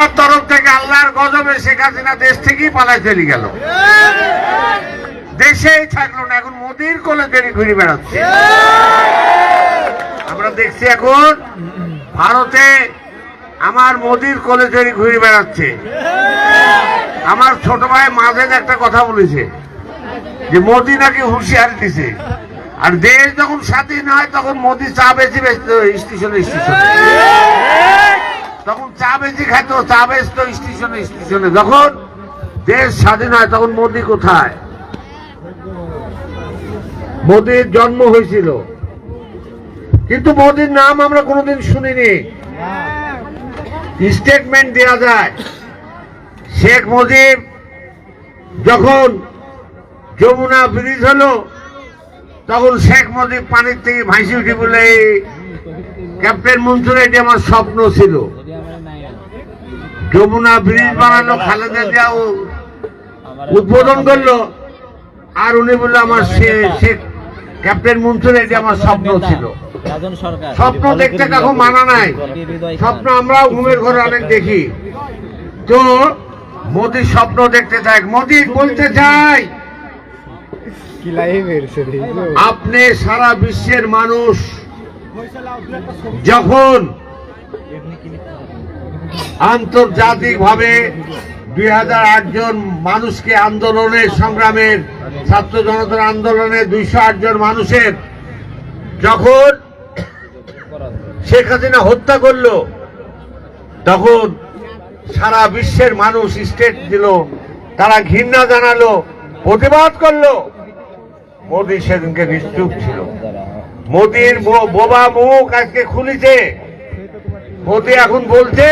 তরফ থেকে আল্লাহর গজবে শেখ হাসিনা দেশ থেকেই পালায় চলে গেল। দেশেই থাকল না, এখন মোদির কোলে দেরি ঘুরে বেড়াচ্ছে। আমরা দেখছি এখন ভারতে আমার মোদির কোলে দেরি ঘুরে বেড়াচ্ছে। আমার ছোট ভাই মাঝে একটা কথা বলেছে, যে মোদি নাকি হুঁশিয়ারি দিছে। আর দেশ যখন স্বাধীন হয়, তখন মোদি চা বেশি বেচত স্টেশনে স্টেশনে। তখন চা বেশি খাইতো, চা বেচতো, স্টেশনে স্টেশনে। যখন দেশ স্বাধীন হয়, তখন মোদি কোথায়? মোদির জন্ম হয়েছিল। কিন্তু মোদির নাম আমরা কোনোদিন শুনিনি। স্টেটমেন্ট দেওয়া যায়। শেখ মুজিব যখন যমুনা ব্রিজ হলো, তখন শেখ মুজিব পানির থেকে ভাসি উঠে বলে "এই ক্যাপ্টেন মনসুর এটি আমার স্বপ্ন ছিল। যমুনা ব্রিজ বানানো খালেদা জিয়া উদ্বোধন করল আর উনি বলল আমার শেখ ক্যাপ্টেন মনসুর এটি আমার স্বপ্ন ছিল। স্বপ্ন দেখতে কাকু মানা নাই। স্বপ্ন আমরাও ঘুমের ঘরে অনেক দেখি। তো মোদি স্বপ্ন দেখতে চাই। মোদি বলতে চাই আপনি সারা বিশ্বের মানুষ যখন আন্তর্জাতিক ভাবে দুই হাজার আট জন মানুষকে আন্দোলনের সংগ্রামের, ছাত্র জনতার আন্দোলনে দুইশো আট জন মানুষের, যখন শেখ হাসিনা হত্যা করল, তখন সারা বিশ্বের মানুষ স্টেট দিল, তারা ঘৃণা জানালো, প্রতিবাদ করল। মোদী সেদিনকে নিশ্চুপ ছিল। মোদির বোবা মুখ আজকে খুলিছে। মোদি এখন বলছে